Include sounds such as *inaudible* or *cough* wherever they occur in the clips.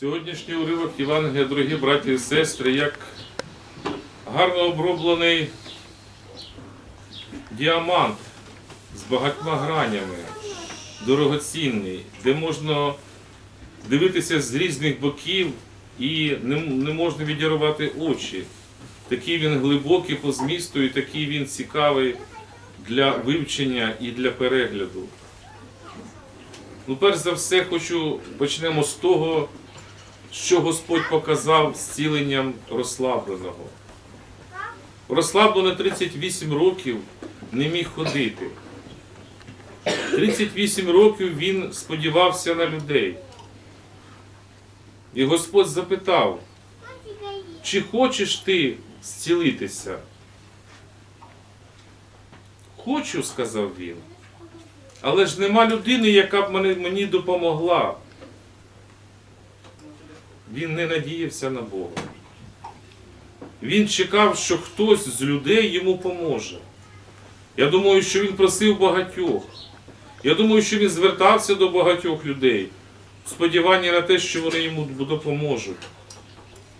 Сьогоднішній уривок Євангелія, дорогі браті і сестри, як гарно оброблений діамант з багатьма гранями, дорогоцінний, де можна дивитися з різних боків і не, можна відірвати очі. Такий він глибокий по змісту і такий він цікавий для вивчення і для перегляду. Ну, перш за все, хочу почнемо з того, що Господь показав зціленням розслабленого. Розслаблений 38 років не міг ходити. 38 років він сподівався на людей. І Господь запитав, чи хочеш ти зцілитися? Хочу, сказав він. Але ж нема людини, яка б мені допомогла. Він не надіявся на Бога. Він чекав, що хтось з людей йому поможе. Я думаю, що він просив багатьох. Я думаю, що він звертався до багатьох людей в сподіванні на те, що вони йому допоможуть.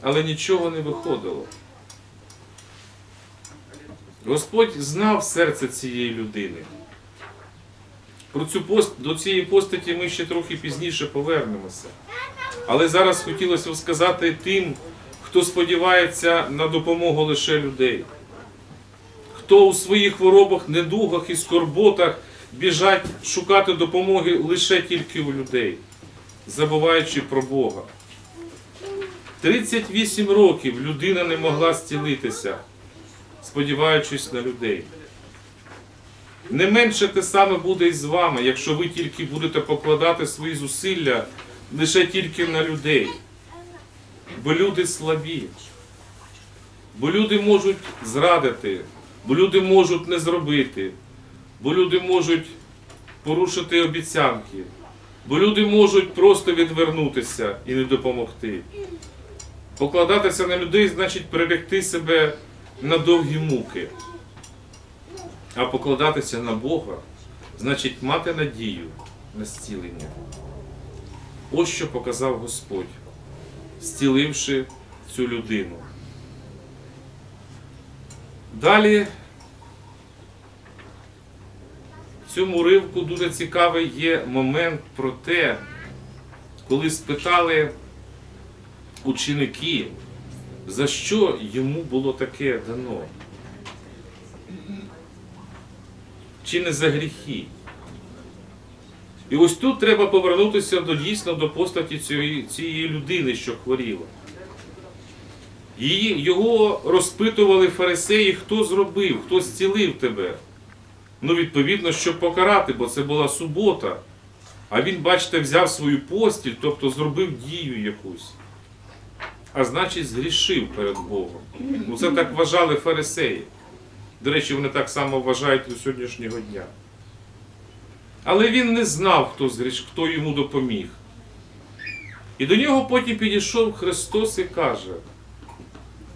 Але нічого не виходило. Господь знав серце цієї людини. Про цю пост, до цієї постаті ми ще трохи пізніше повернемося. Але зараз хотілося б сказати тим, хто сподівається на допомогу лише людей, хто у своїх хворобах, недугах і скорботах біжать шукати допомоги лише тільки у людей, забуваючи про Бога. 38 років людина не могла зцілитися, сподіваючись на людей. Не менше те саме буде і з вами, якщо ви тільки будете покладати свої зусилля лише тільки на людей. Бо люди слабі. Бо люди можуть зрадити, бо люди можуть не зробити, бо люди можуть порушити обіцянки, бо люди можуть просто відвернутися і не допомогти. Покладатися на людей значить приректи себе на довгі муки. А покладатися на Бога значить мати надію на зцілення. Ось що показав Господь, зціливши цю людину. Далі в цьому уривку дуже цікавий є момент про те, коли спитали ученики, за що йому було таке дано. Чи не за гріхи? І ось тут треба повернутися до дійсно до постаті цієї, цієї людини, що хворіла. Її, його розпитували фарисеї, хто зробив, хто зцілив тебе. Ну, відповідно, щоб покарати, бо це була субота. А він, бачите, взяв свою постіль, тобто зробив дію якусь. А значить, згрішив перед Богом. Ну, це так вважали фарисеї. До речі, вони так само вважають до сьогоднішнього дня. Але він не знав, хто, хто йому допоміг. І до нього потім підійшов Христос і каже: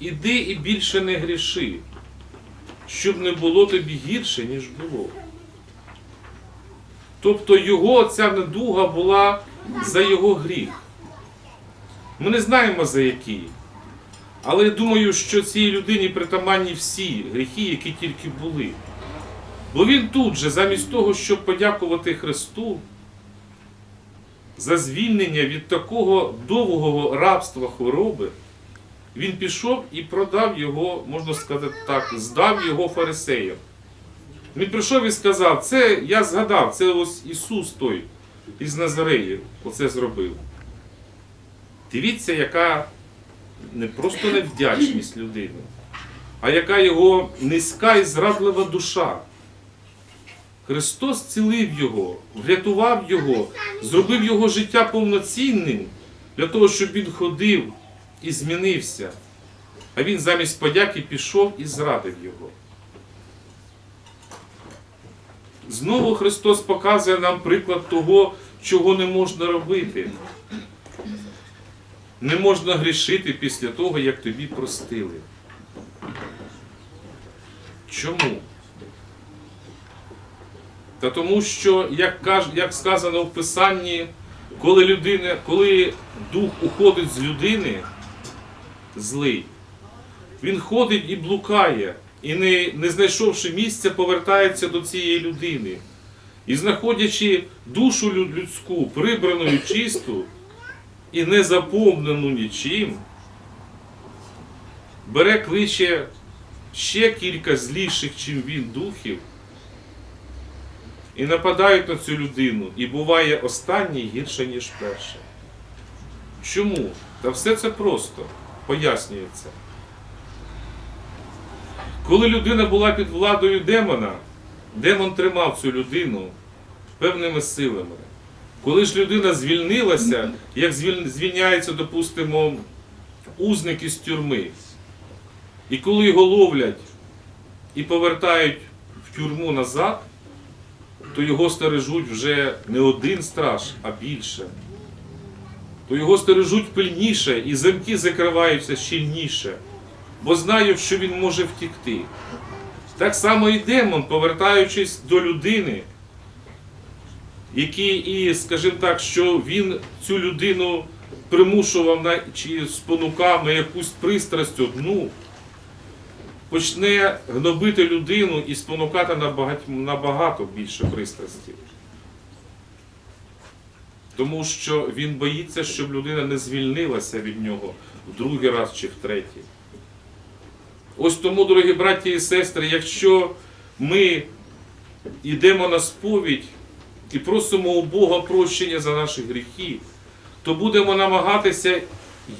Іди і більше не гріши, щоб не було тобі гірше, ніж було. Тобто його ця недуга була за його гріх. Ми не знаємо за який. Але я думаю, що цій людині притаманні всі гріхи, які тільки були. Бо він тут же, замість того, щоб подякувати Христу за звільнення від такого довгого рабства хвороби, він пішов і продав його, можна сказати так, здав його фарисеям. Він прийшов і сказав, це я згадав, це ось Ісус той із Назареї оце зробив. Дивіться, яка не просто невдячність людини, а яка його низька і зрадлива душа. Христос цілив його, врятував його, зробив його життя повноцінним для того, щоб він ходив і змінився. А він замість подяки пішов і зрадив його. Знову Христос показує нам приклад того, чого не можна робити. Не можна грішити після того, як тобі простили. Чому? Та тому що, як, каж, як сказано в Писанні, Коли людина, коли дух уходить з людини, злий, він ходить і блукає, і не, не знайшовши місця, повертається до цієї людини. І знаходячи душу людську, прибрану і чисту, і не заповнену нічим, бере кличе ще кілька зліших, чим він духів, і нападають на цю людину, і буває останній гірше, ніж перший. Чому? Та все це просто пояснюється. Коли людина була під владою демона, демон тримав цю людину певними силами. Коли ж людина звільнилася, як звільняється, допустимо, узник із тюрми, і коли його ловлять і повертають в тюрму назад, то його стережуть вже не один страж, а більше. То його стережуть пильніше, і замки закриваються щільніше, бо знають, що він може втікти. Так само і демон, повертаючись до людини, який і, скажімо так, що він цю людину примушував чи спонукав на якусь пристрасть одну, почне гнобити людину і спонукати набагато більше пристрастів. Тому що він боїться, щоб людина не звільнилася від нього в другий раз чи в третій. Ось тому, дорогі браті і сестри, якщо ми йдемо на сповідь і просимо у Бога прощення за наші гріхи, то будемо намагатися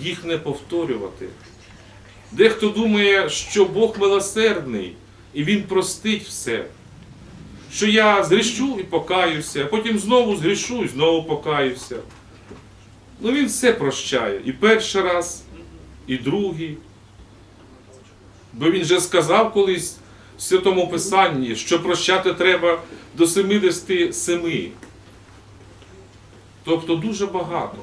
їх не повторювати. Дехто думає, що Бог милосердний і Він простить все. Що я згрішу і покаюся, потім знову згрішу і знову покаюся. Ну він все прощає. І перший раз, і другий. Бо він же сказав колись в Святому Писанні, що прощати треба до 77. Тобто дуже багато.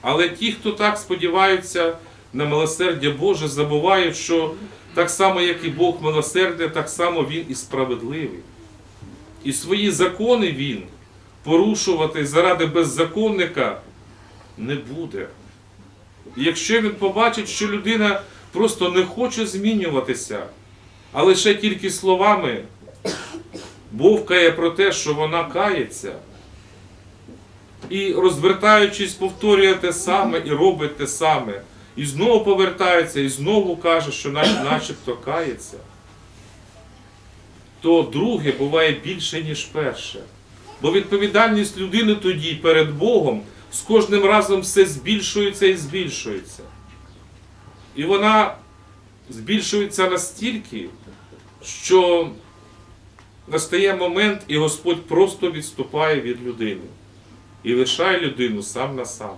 Але ті, хто так сподіваються на милосердя Боже, забувають, що так само, як і Бог милосердя, так само Він і справедливий. І свої закони Він порушувати заради беззаконника не буде. І якщо він побачить, що людина просто не хоче змінюватися, а лише тільки словами бовкає про те, що вона кається, і розвертаючись, повторює те саме і робить те саме, і знову повертається, і знову каже, що *coughs* начебто кається, то друге буває більше, ніж перше. Бо відповідальність людини тоді перед Богом з кожним разом все збільшується і збільшується. І вона збільшується настільки, що настає момент, і Господь просто відступає від людини і лишає людину сам на сам.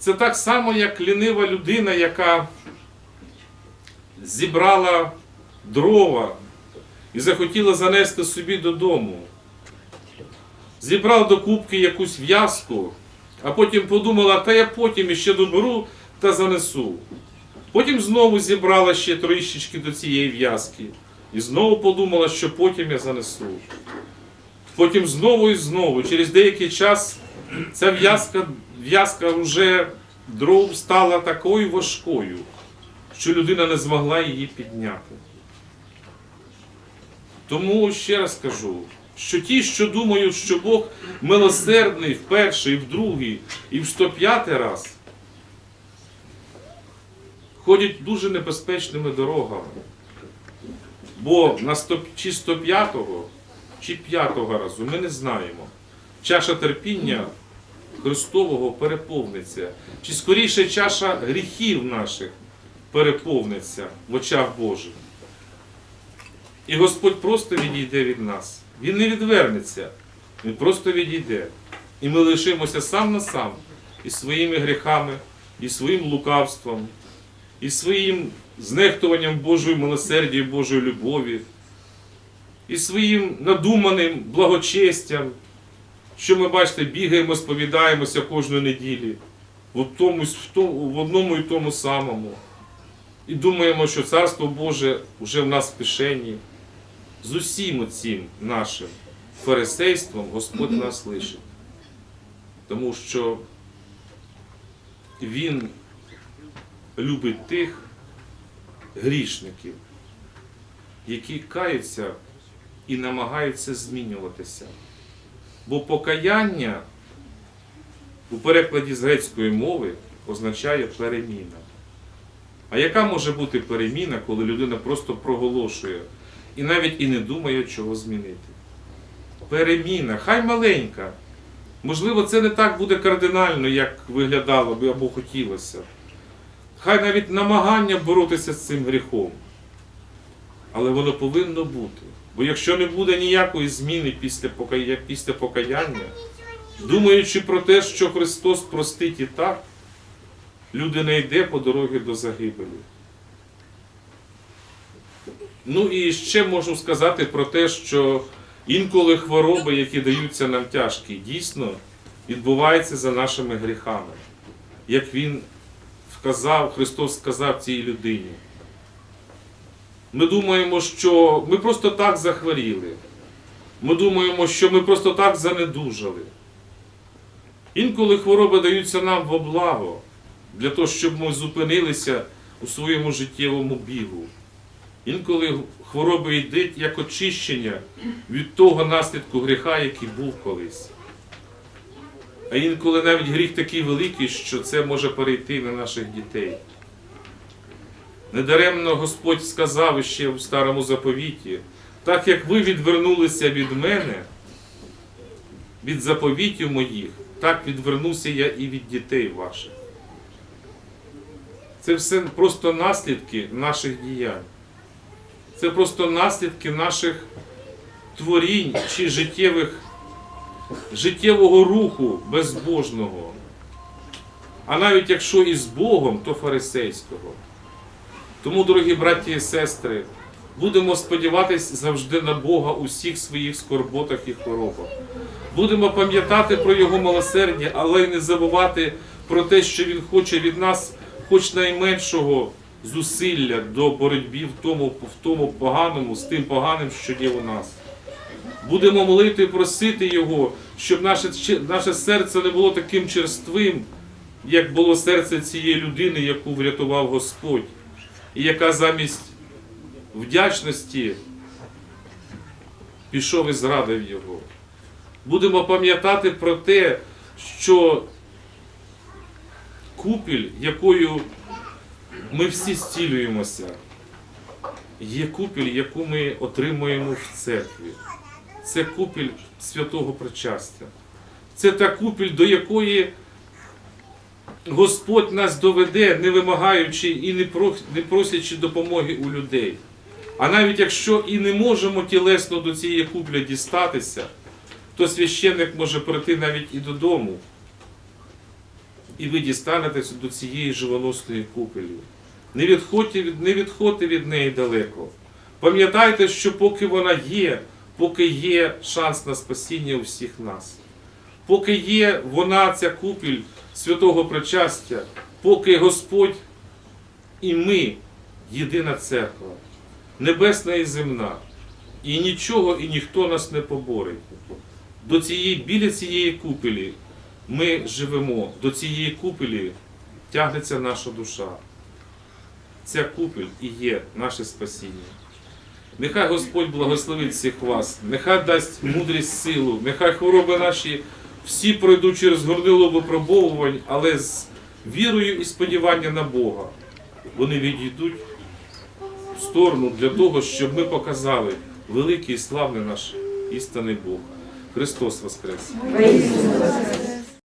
Це так само, як лінива людина, яка зібрала дрова і захотіла занести собі додому. Зібрав до кубки якусь в'язку, а потім подумала, та я потім іще доберу та занесу. Потім знову зібрала ще трішечки до цієї в'язки. І знову подумала, що потім я занесу. Потім знову і знову, через деякий час ця в'язка, в'язка вже дров стала такою важкою, що людина не змогла її підняти. Тому ще раз кажу, що ті, що думають, що Бог милосердний в перший, в другий і в 105 раз, ходять дуже небезпечними дорогами. Бо на 100, чи 105-го, чи 5-го разу ми не знаємо. Чаша терпіння Христового переповниться. Чи скоріше чаша гріхів наших переповниться в очах Божих. І Господь просто відійде від нас. Він не відвернеться, Він просто відійде. І ми лишимося сам на сам із своїми гріхами, і своїм лукавством, і своїм знехтуванням Божої милосердя Божої любові, і своїм надуманим благочестям, що ми, бачите, бігаємо, сповідаємося кожної неділі в, тому, в, тому, в одному і тому самому. І думаємо, що Царство Боже вже в нас в кишені. З усім цим нашим фарисейством Господь нас лишить. Тому що Він любить тих грішників, які каються і намагаються змінюватися. Бо покаяння у перекладі з грецької мови означає переміна. А яка може бути переміна, коли людина просто проголошує і навіть і не думає, чого змінити? Переміна, хай маленька. Можливо, це не так буде кардинально, як виглядало би або хотілося. Хай навіть намагання боротися з цим гріхом. Але воно повинно бути. Бо якщо не буде ніякої зміни після покая- після покаяння, думаючи про те, що Христос простить і так, людина йде по дорозі до загибелі. Ну і ще можу сказати про те, що інколи хвороби, які даються нам тяжкі, дійсно відбуваються за нашими гріхами. Як Він вказав, Христос сказав цій людині. Ми думаємо, що ми просто так захворіли. Ми думаємо, що ми просто так занедужали. Інколи хвороби даються нам во благо, для того, щоб ми зупинилися у своєму життєвому бігу. Інколи хвороби йдуть як очищення від того наслідку гріха, який був колись. А інколи навіть гріх такий великий, що це може перейти на наших дітей. Недаремно Господь сказав ще в старому заповіті, так як ви відвернулися від мене, від заповітів моїх, так відвернуся я і від дітей ваших. Це все просто наслідки наших діянь. Це просто наслідки наших творінь чи життєвих, життєвого руху безбожного. А навіть якщо і з Богом, то фарисейського. Тому, дорогі браті і сестри, будемо сподіватись завжди на Бога у всіх своїх скорботах і хворобах. Будемо пам'ятати про Його милосердя, але й не забувати про те, що Він хоче від нас, хоч найменшого зусилля до боротьби в тому, в тому поганому, з тим поганим, що є у нас. Будемо молити і просити Його, щоб наше, наше серце не було таким черствим, як було серце цієї людини, яку врятував Господь, і яка замість вдячності пішов і зрадив його. Будемо пам'ятати про те, що купіль, якою ми всі зцілюємося, є купіль, яку ми отримуємо в церкві. Це купіль святого причастя. Це та купіль, до якої Господь нас доведе, не вимагаючи і не просячи допомоги у людей. А навіть якщо і не можемо тілесно до цієї куплі дістатися, то священник може прийти навіть і додому. І ви дістанетеся до цієї живоносної купелі. Не відходьте від, не відходьте від неї далеко. Пам'ятайте, що поки вона є, поки є шанс на спасіння у всіх нас. Поки є вона, ця купіль святого причастя, поки Господь і ми єдина церква, небесна і земна, і нічого і ніхто нас не поборить. До цієї, біля цієї купелі ми живемо, до цієї купелі тягнеться наша душа. Ця купель і є наше спасіння. Нехай Господь благословить всіх вас, нехай дасть мудрість силу, нехай хвороби наші всі пройдуть через горнило випробовувань, але з вірою і сподіванням на Бога вони відійдуть в сторону для того, щоб ми показали великий і славний наш істинний Бог. Христос воскрес.